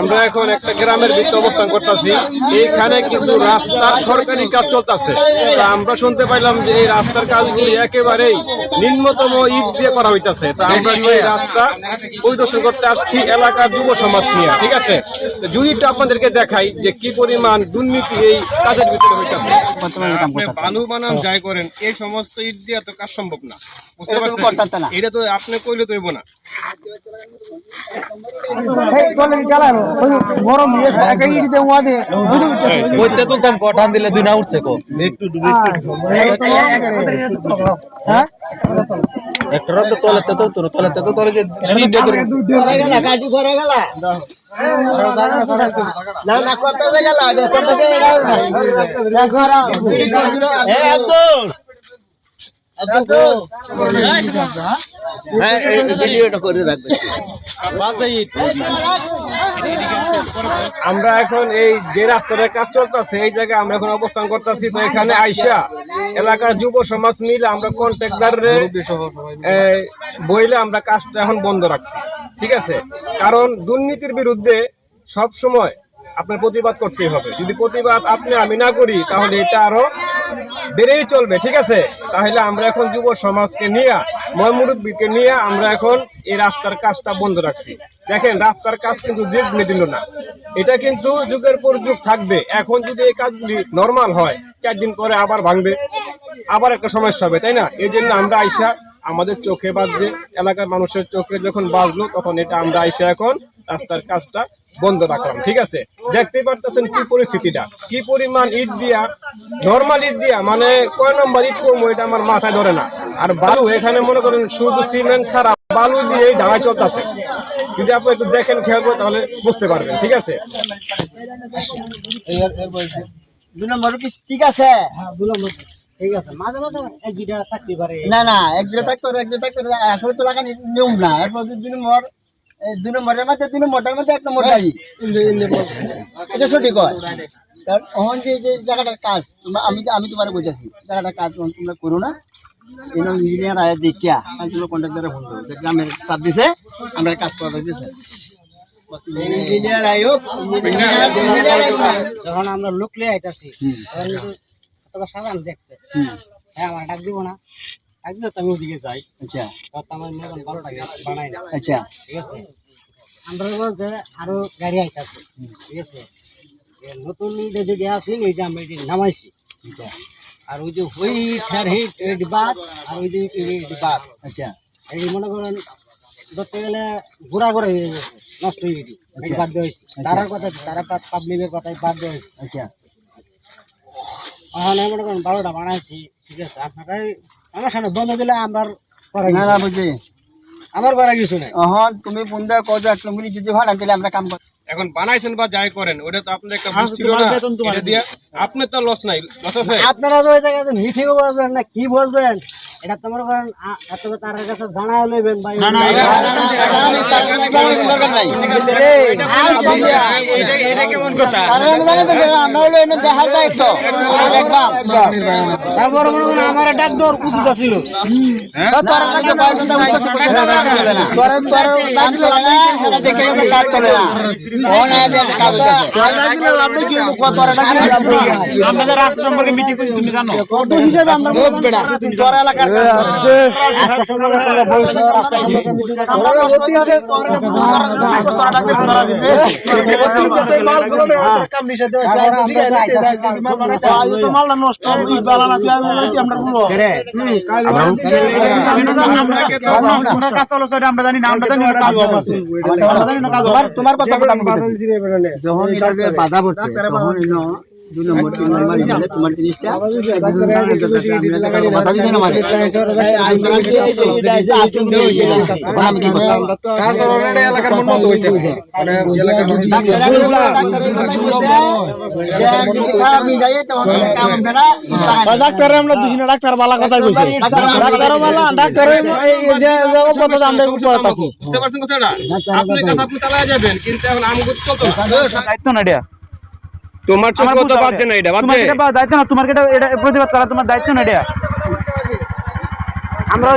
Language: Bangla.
আমরা এখন একটা গ্রামের ভিতরে অবস্থান করতেছি। এইখানে কিছু রাস্তার সরকারি কাজ চলতেছে। তা আমরা শুনতে পাইলাম যে এই রাস্তার কাজগুলি একেবারেই নিম্নতম ইট দিয়ে করা হইতাছে। তা আমরা সেই রাস্তা পরিদর্শন করতে আসছি এলাকার যুব সমাজ নিয়ে ঠিক আছে? তো যদি একটু আপনাদেরকে দেখাই যে কি পরিমাণ দুর্নীতি এই কাজের ভিতরে হইতাছে। বালু বানান যাই করেন এই সমস্ত ইট দিয়ে তো কাজ সম্ভব না। বুঝতে এটা তো পারছেন এটা তো আপনি কইলে তো হইব না গরম দিয়েছে একা ইডি দে ওয়া দে বুঝু উঠছে। বইতে তুলতাম কটান দিলে দুই না উঠছে কো? হ্যাঁ একটা রাত তোলাতে তো তোর তোলাতে তো তোলে যে তিনটে করে কাটি করে গেল না না কত গেল কত গেল এ আব্দুল। আব্দুল। এই ভিডিওটা করে রাখবে। আমরা এখন এই যে রাস্তাটার কাজ চলতেছে, এই জায়গায় আমরা এখন অবস্থান করতেছি। তো এখানে আইসা এলাকার যুব সমাজ মিলে আমরা কন্ট্রাক্টারে বইলে আমরা কাজটা এখন বন্ধ রাখছি। ঠিক আছে? কারণ দুর্নীতির বিরুদ্ধে সব সময় আপনার প্রতিবাদ করতেই হবে। যদি প্রতিবাদ আপনি, আমি না করি, তাহলে এটা আরও বেড়েই চলবে, ঠিক আছে? তাহলে আমরা এখন যুব সমাজকে নিয়ে ময়মুরব্বীকে নিয়ে আমরা এখন এই রাস্তার কাজটা বন্ধ রাখছি। দেখেন, রাস্তার কাজ কিন্তু যুগ মেদিল না। এটা কিন্তু যুগের পর যুগ থাকবে। এখন যদি এই কাজগুলি নর্মাল হয়, চার দিন পরে আবার ভাঙবে, আবার একটা সমস্যা হবে, তাই না? এই জন্য আমরা আইসা আমাদের চোখে বাজছে এলাকার মানুষের চোখে যখন বাজলো তখন এটা আমরা আইসা এখন রাস্তার কাজটা বন্ধ রাখলাম ঠিক আছে? দেখতেই পারতেছেন কি পরিস্থিতিটা। কি পরিমাণ ইট দিয়া নর্মাল ইট দিয়া মানে কয় নম্বর ইট করব এটা আমার মাথায় ধরে না। আর বালু এখানে মনে করেন শুধু সিমেন্ট ছাড়া বালু দিয়েই ঢালাই চলতেছে। যদি আপনি একটু দেখেন খেয়াল করে তাহলে বুঝতে পারবেন ঠিক আছে? নম্বর ঠিক আছে? ঠিক আছে। মাঝে মাঝে এক থাকতে পারে। না না এক দুটো থাকতে হবে এক দুটো থাকতে হবে আসলে তো লাগানি নিয়ম না। এরপর দুই নম্বর দুই নম্বরের মধ্যে দুই নম্বরটার মধ্যে এক নম্বর দায়ী এটা সঠিক হয়। কারণ যে যে জায়গাটার কাজ তোমরা আমি আমি তোমার বুঝেছি জায়গাটার কাজ তোমরা করো না। এরকম ইঞ্জিনিয়ার আয় দেখিয়া আমি তোমরা কন্ট্রাক্টারে ফোন করো গ্রামের চাপ দিছে আমরা কাজ করা দিয়েছে ইঞ্জিনিয়ার আয়ো যখন আমরা লোক লিয়ে আইতাছি তখন সাধারণ দেখছে। হ্যাঁ আমার ডাক দিব না। আমি ওদিকে যাই। আচ্ছা। আমার ভালো টাকা বানাই না। আচ্ছা। ঠিক আছে? আমরা বলতে আরও গাড়ি আইতাছে। ঠিক আছে? নতুন যদি আসি এই যে আমরা এটি নামাইছি। আর ওই যে হিট বাদ আর ওই যে এই বাদ আচ্ছা। এই মনে করেন ধরতে গেলে ঘোরা ঘোরা হয়ে গেছে নষ্ট হয়ে গেছে। বাদ দেওয়া হয়েছে। তারার কথা তারা পাবলিকের কথাই বাদ দেওয়া হয়েছে। আচ্ছা। এখন মনে করেন বারোটা বানাইছি। ঠিক আছে? আপনারাই আমার সামনে দমে দিলে আমার করা না কিছু না নাই। বুঝি আমার করা কিছু নাই এখন তুমি ফোন দেওয়া এক মিনিট যদি ভাড়া দিলে আমরা কাম করি। এখন বানাইছেন বা যাই করেন ওটা তো আপনার একটা বুঝ ছিল না। এটা দিয়া আপনার তো লস নাই লস আছে? আপনারা তো ওই জায়গায় মিঠিও না কি বসবেন এটা তো মনে করেন আ- এত তার কাছে জানাই লইবেন ভাই এটা কেমন কথা দেখার দায়িত্ব মনে করেন আমার ডাক ছিল না না রাষ্ট্র সম্পর্কে মিটিং করছি তুমি জানো কত হিসেবে আমরা তোর এলাকার রাস্তা সম্পর্কে তোমরা কথা বাধা পড়ছে তখন নম্বর তিন নম্বর হিসাবে তোমার জিনিসটা বাধা দিছে না মানে আমি কি করতাম কাজ অলরেডি এলাকার মন মতো হইছে মানে এলাকার ডাক্তার আমরা দুদিন ডাক্তার বালা কথা কইছে ডাক্তার বালা ডাক্তার এই যে কত দাম বুঝতে পারছেন কথাটা আপনার কাছে আপনি চালায় যাবেন কিন্তু এখন আমগুলো চলতো না দায়িত্ব না তোমার চোখ আমার তো বুঝতে বাজছে না এটা তোমার এটা দায়িত্ব না তোমার এটা এটা প্রতিবাদ করা তোমার দায়িত্ব না এটা? আমরা